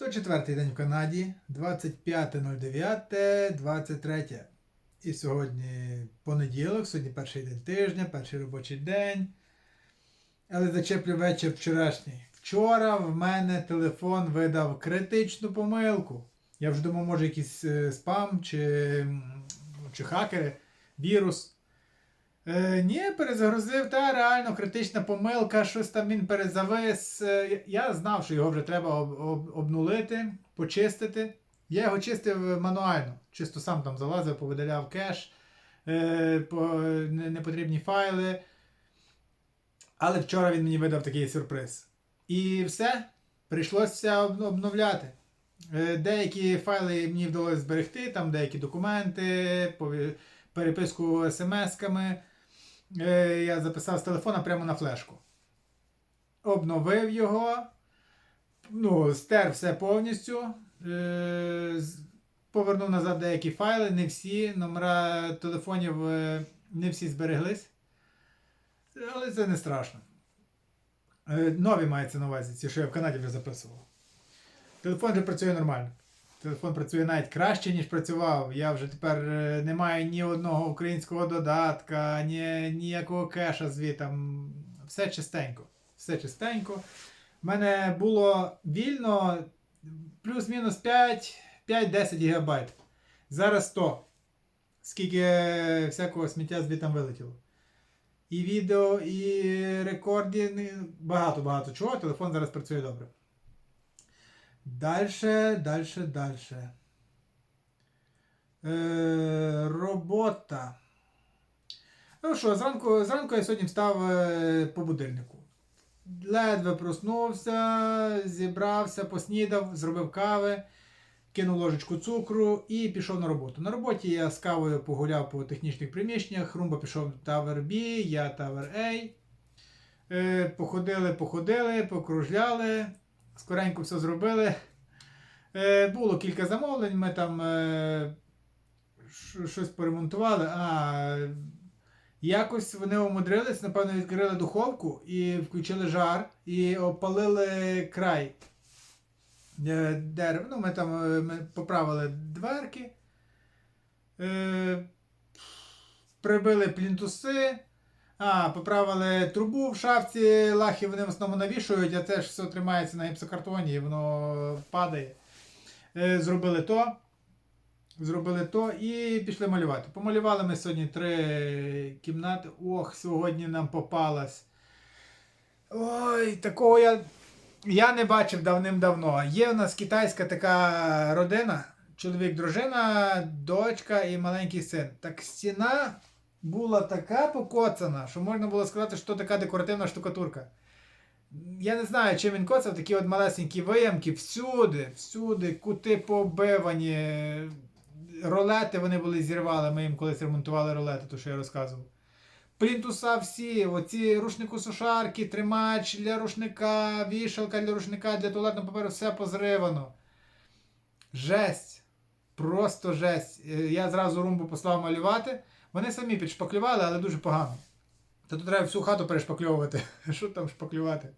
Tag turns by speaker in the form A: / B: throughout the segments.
A: 104 день в Канаді, 25.09.23. І сьогодні понеділок, сьогодні перший день тижня, перший робочий день. Але зачеплю вечір вчорашній. Вчора в мене телефон видав критичну помилку. Я вже думав, може якийсь е, спам чи, чи хакери, вірус. Е, ні, перезагрузив, та реально критична помилка, щось там він перезавис. Е, я- знав, що його вже треба об, об- обнулити, почистити. Я його чистив мануально, чисто сам там залазив, повидаляв кеш, е, по, не- непотрібні файли. Але вчора він мені видав такий сюрприз. І все, прийшлося обновляти. Е, Деякі файли мені вдалося зберегти, там деякі документи, переписку смс-ками. Е, Я записав з телефона прямо на флешку. Обновив його, ну, стер все повністю. е, Повернув назад деякі файли, не всі. Номера телефонів е, не всі збереглись. Але це не страшно. Нові мається на увазі, ці, що я в Канаді вже записував. Телефон вже працює нормально. Телефон працює навіть краще, ніж працював. Я вже тепер е, не маю ні одного українського додатка, ні, ніякого кеша звітам. Все чистенько. Все чистенько. У мене було вільно плюс-мінус 5, 5-10 гігабайт. Зараз 100. Скільки всякого сміття звітам вилетіло. І відео, і рекордінг, багато-багато чого. Телефон зараз працює добре. Дальше, дальше, дальше. Е, робота. Ну що, зранку, зранку я сьогодні встав е, по будильнику. Ледве проснувся, зібрався, поснідав, зробив кави, кинув ложечку цукру і пішов на роботу. На роботі я з кавою погуляв по технічних приміщеннях. Румба пішов Tower B, я Tower A. Е, походили, походили, покружляли, скоренько все зробили. Е, було кілька замовлень, ми там е, щось поремонтували. А, якось вони умудрились, напевно, відкрили духовку і включили жар, і опалили край е, дерева. Ну, ми там ми поправили дверки, прибили плінтуси. А, поправили трубу в шафці, лахи вони в основному навішують, а це ж все тримається на гіпсокартоні і воно падає. Е, Зробили то. Зробили то і пішли малювати. Помалювали ми сьогодні три кімнати. Ох, сьогодні нам попалась. Ой, такого я, я не бачив давним-давно. Є у нас китайська така родина, чоловік, дружина, дочка і маленький син. Так стіна була така покоцана, що можна було сказати, що така декоративна штукатурка. Я не знаю, чим він коцав, такі от малесенькі виямки всюди, всюди, кути побивані, ролети вони були зірвали, ми їм колись ремонтували ролети, то що я розказував. Плінтуса всі, оці рушнику сушарки, тримач для рушника, вішалка для рушника, для туалетного паперу, все позривано. Жесть. Просто жесть. Е, Я зразу румбу послав малювати. Вони самі підшпаклювали, але дуже погано. Та тут треба всю хату перешпакльовувати. Що там шпаклювати?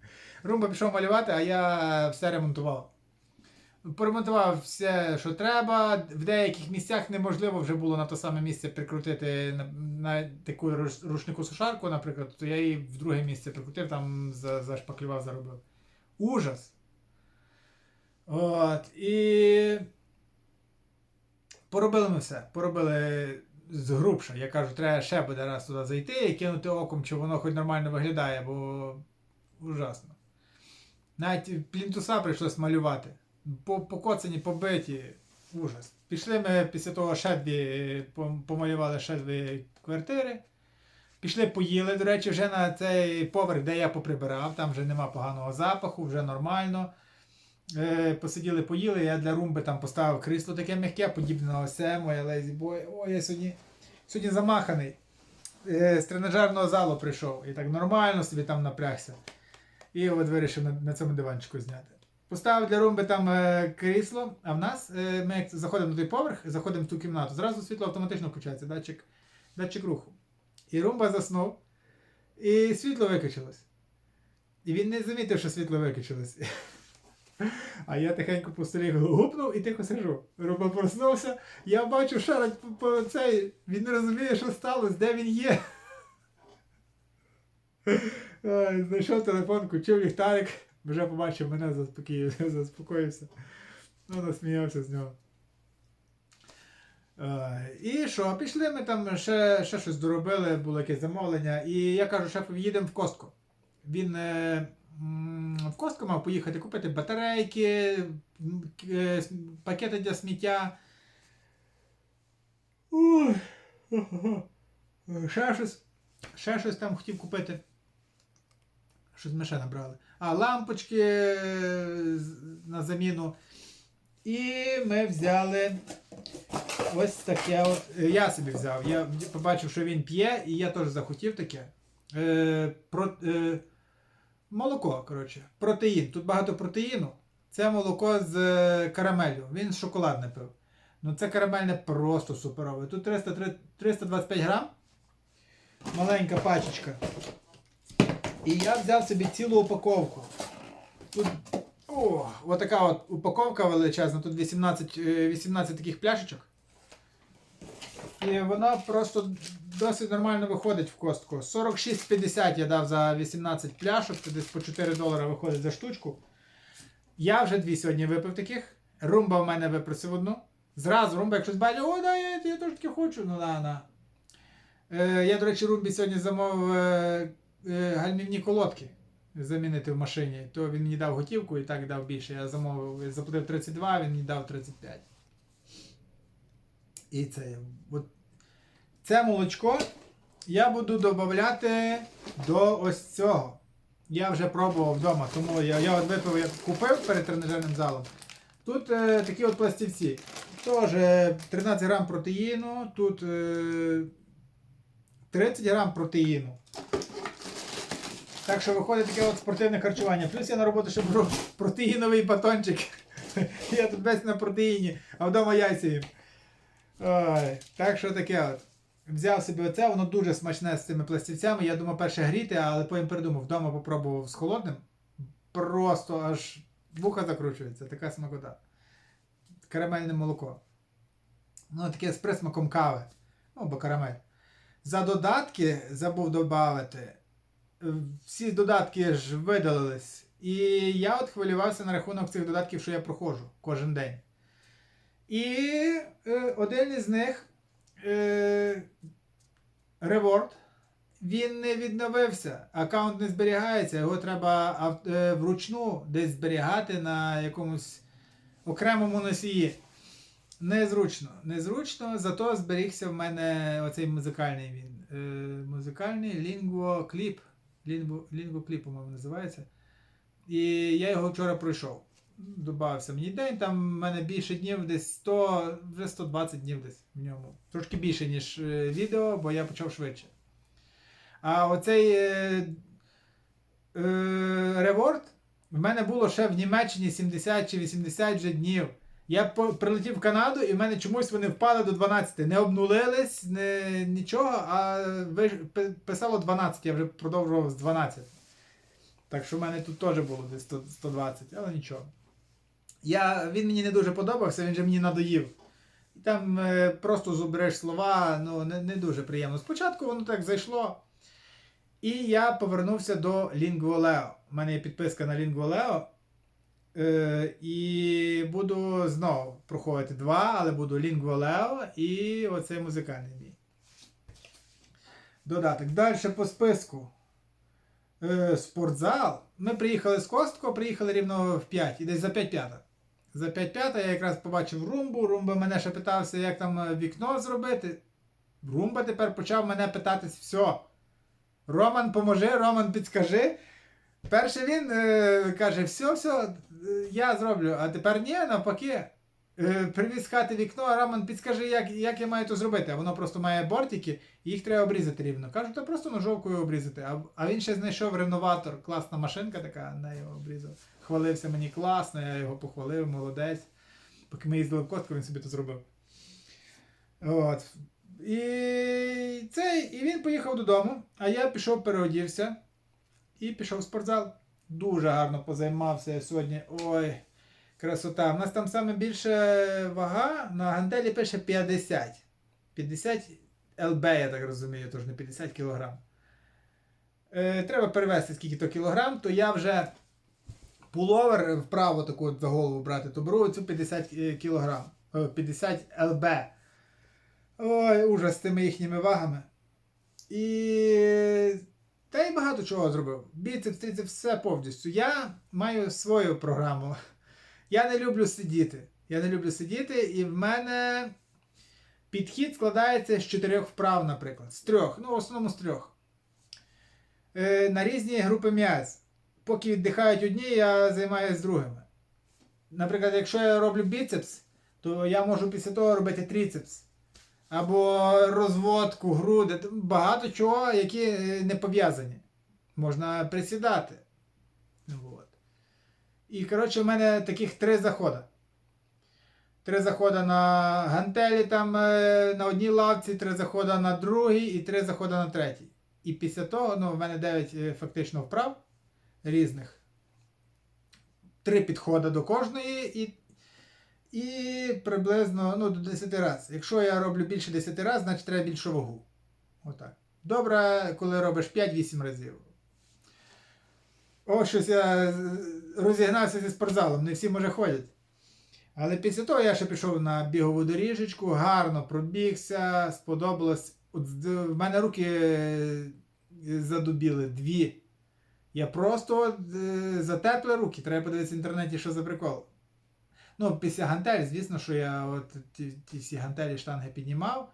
A: Румба пішов малювати, а я все ремонтував. Поремонтував все, що треба. В деяких місцях неможливо вже було на те саме місце прикрутити на, на таку руш- рушнику сушарку, наприклад, то я її в друге місце прикрутив, там за, зашпаклював, заробив. Ужас. От. І поробили ми все. Поробили згрубше. Я кажу, треба ще буде раз туди зайти і кинути оком, чи воно хоч нормально виглядає, бо ужасно. Навіть плінтуса прийшлось малювати. По- Покоцані, побиті. Ужас. Пішли ми після того ще дві, помалювали ще дві квартири. Пішли, поїли, до речі, вже на цей поверх, де я поприбирав, там вже нема поганого запаху, вже нормально. Е, посиділи, поїли. Я для румби там поставив крісло таке м'яке, подібне на осе, моя лезі бой. Ой, я сьогодні, сьогодні замаханий. Е, з тренажерного залу прийшов. І так нормально собі там напрягся. І от вирішив на, на цьому диванчику зняти. Поставив для румби там е, крісло, а в нас е, ми як заходимо на той поверх, заходимо в ту кімнату, зразу світло автоматично включається, датчик, датчик руху. І румба заснув, і світло виключилось. І він не замітив, що світло виключилось. А я тихенько по столі гупнув і тихо сижу. Роба проснувся, я бачу шарить по, по цей, він не розуміє, що сталося, де він є. Знайшов телефон, включив ліхтарик, вже побачив мене, заспокоївся. Ну, насміявся з нього. І що, пішли ми там ще, ще щось доробили, було якесь замовлення. І я кажу, шефу, їдемо в Костко. Він е, в Костко мав поїхати купити батарейки, е, пакети для сміття. Е, Ще щось. Ще щось там хотів купити. Щось ми ще набрали. А, лампочки е, на заміну. І ми взяли ось таке от. Я собі взяв. Я побачив, що він п'є, і я теж захотів таке. Е, про, е, молоко, коротше. Протеїн. Тут багато протеїну. Це молоко з е, карамелью. Він шоколадне пив. Ну це карамельне просто суперове. Тут 300, 325 грам. Маленька пачечка. І я взяв собі цілу упаковку. Тут о, отака от упаковка величезна, тут 18, е, 18 таких пляшечок. І вона просто досить нормально виходить в костку. 46,50 я дав за 18 пляшок, це десь по 4 долари виходить за штучку. Я вже дві сьогодні випив таких. Румба в мене випросив одну. Зразу румба, якщо бачить, о, да, я, я теж таки хочу. Ну на, на. Е, я, до речі, румбі сьогодні замовив е, е, гальмівні колодки замінити в машині, то він мені дав готівку і так дав більше. Я замовив, заплатив 32, він мені дав 35. І це. От, це молочко я буду додати до ось цього. Я вже пробував вдома, тому я, я от випив, я купив перед тренажерним залом. Тут е, такі от пластівці. Теж е, 13 грам протеїну, тут е, 30 грам протеїну. Так що виходить таке от спортивне харчування. Плюс я на роботу ще беру протеїновий батончик. Я тут весь на протеїні, а вдома яйця їм. Ой, так що таке от. Взяв собі оце, воно дуже смачне з цими пластівцями. Я думав перше гріти, але потім передумав, вдома попробував з холодним. Просто аж вуха закручується, така смакота. Карамельне молоко. Ну, таке з присмаком кави. Ну, бо карамель. За додатки забув додати. Всі додатки ж видалились. І я от хвилювався на рахунок цих додатків, що я проходжу кожен день. І е, один із них е, Reward, він не відновився. Аккаунт не зберігається, його треба е, вручну десь зберігати на якомусь окремому носії. Незручно. Незручно, зато зберігся в мене оцей музикальний він. Е, музикальний. Lingo, Lingo по-моєму, називається. І я його вчора пройшов. Добавився мені день, там в мене більше днів, десь 100, вже 120 днів десь в ньому. Трошки більше, ніж е, відео, бо я почав швидше. А оцей е, е, реворд в мене було ще в Німеччині 70 чи 80 вже днів. Я прилетів в Канаду і в мене чомусь вони впали до 12. Не обнулились, не, нічого, а ви, пи- писало 12, я вже продовжував з 12. Так що в мене тут теж було десь 100 120, але нічого. Я, він мені не дуже подобався, він же мені надоїв. Там е, просто зубреш слова, ну не, не дуже приємно. Спочатку воно так зайшло. І я повернувся до Lingualeo. У мене є підписка на Lingualeo. Е, і буду знову проходити два, але буду Lingualeo і оцей музикальний мій. Додаток. Далі по списку. Е, спортзал. Ми приїхали з Костко, приїхали рівно в 5, і десь за 5 п'ята. За 5-5 я якраз побачив румбу. Румба мене ще питався, як там е, вікно зробити. Румба тепер почав мене питатись все. Роман, поможи, Роман, підскажи. Перше він е, каже, все, все, я зроблю, а тепер ні, навпаки. Е, привіз хати вікно, а Роман, підскажи, як, як я маю то зробити. А воно просто має бортики, і їх треба обрізати рівно. Кажу, то просто ножовкою обрізати. А, а він ще знайшов реноватор, класна машинка така, на його обрізав. Хвалився мені класно, я його похвалив, молодець. Поки ми їздили в Костку, він собі то зробив. От. І, цей, і він поїхав додому, а я пішов переодівся і пішов в спортзал. Дуже гарно позаймався сьогодні. Ой, красота. У нас там саме більше вага, на гантелі пише 50. 50 ЛБ, я так розумію, тож не 50 кілограм. Е, треба перевести скільки то кілограм, то я вже пуловер вправо таку за голову брати, то беру цю 50 е, кілограм. Е, 50 ЛБ. Ой, ужас з тими їхніми вагами. І. Та й багато чого зробив. Біцепс, трицепс, все повністю. Я маю свою програму. Я не люблю сидіти. Я не люблю сидіти, і в мене підхід складається з чотирьох вправ, наприклад. З трьох. Ну, в основному з трьох. Е, на різні групи м'яз. Поки віддихають одні, я займаюся другими. Наприклад, якщо я роблю біцепс, то я можу після того робити трицепс. Або розводку, груди, багато чого, які е, не пов'язані. Можна присідати. І, коротше, в мене таких три заходи. Три заходи на гантелі там е, на одній лавці, три заходи на другій і три заходи на третій. І після того, ну, в мене 9 фактично вправ різних. Три підходи до кожної і і приблизно ну, до 10 разів. Якщо я роблю більше 10 разів, значить треба більшу вагу. Отак. Добре, коли робиш 5-8 разів. О, щось я розігнався зі спортзалом, не всі може ходять. Але після того я ще пішов на бігову доріжечку, гарно пробігся, сподобалось. От в мене руки е, задубіли дві. Я просто е, затерпли руки. Треба подивитися в інтернеті, що за прикол. Ну, після гантель, звісно, що я от ті, ті всі гантелі штанги піднімав.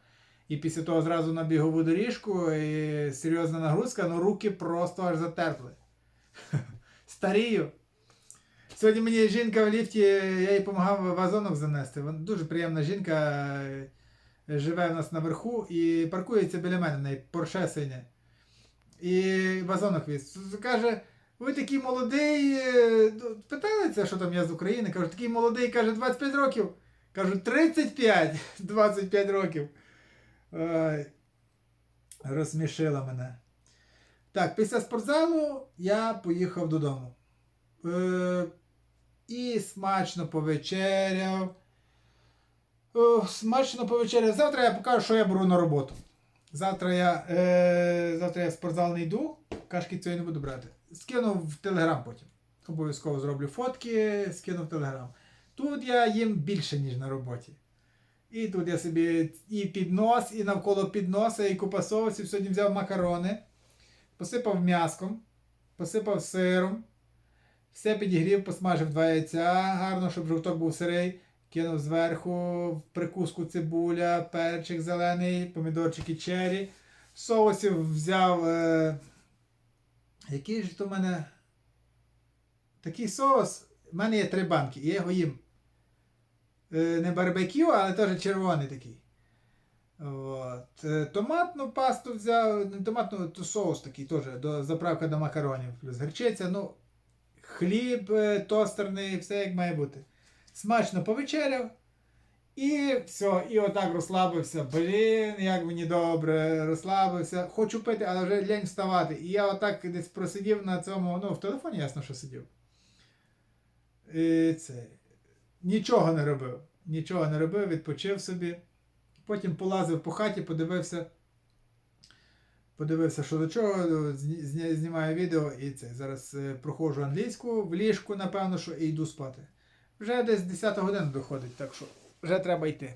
A: І після того зразу на бігову доріжку і серйозна нагрузка, ну руки просто аж затерпли. Старію. Сьогодні мені жінка в ліфті, я їй допомагав вазонок занести. Вона дуже приємна жінка, е, живе в нас наверху і паркується біля мене, неї порше синя. І вазонок віз. Каже, ви такий молодий. е, це, що там я з України. Кажу, такий молодий, каже, 25 років. Кажу, 35, 25 років. Ой, розсмішила мене. Так, після спортзалу я поїхав додому. Е, і смачно повечеряв. Смачно повечеряв. Завтра я покажу, що я беру на роботу. Завтра я, е, завтра я в спортзал не йду, кашки цієї не буду брати. Скину в Телеграм потім. Обов'язково зроблю фотки, скину в Телеграм. Тут я їм більше, ніж на роботі. І тут я собі і піднос, і навколо підноса, і купа. Сьогодні взяв макарони, посипав м'яском, посипав сиром, все підігрів, посмажив два яйця, гарно, щоб жовток був сирий. Кинув зверху в прикуску цибуля, перчик зелений, помідорчики чері. Соусів взяв. Е... Який ж то в мене. Такий соус. У мене є три банки, і я його їм. Е, не барбекю, але теж червоний такий. От. Е, Томатну пасту взяв, не томатну, то соус такий теж, до, заправка до макаронів. Плюс гречиця, ну, хліб е, тостерний, все як має бути. Смачно повечеряв. І все, і отак розслабився. Блін, як мені добре, розслабився. Хочу пити, але вже лень вставати. І я отак десь просидів на цьому, ну, в телефоні ясно, що сидів. І це. Нічого не робив. Нічого не робив, відпочив собі. Потім полазив по хаті, подивився. Подивився, що до чого, зні- знімаю відео і це. Зараз е, проходжу англійську в ліжку, напевно, що і йду спати. Вже десь 10 година доходить, так що вже треба йти.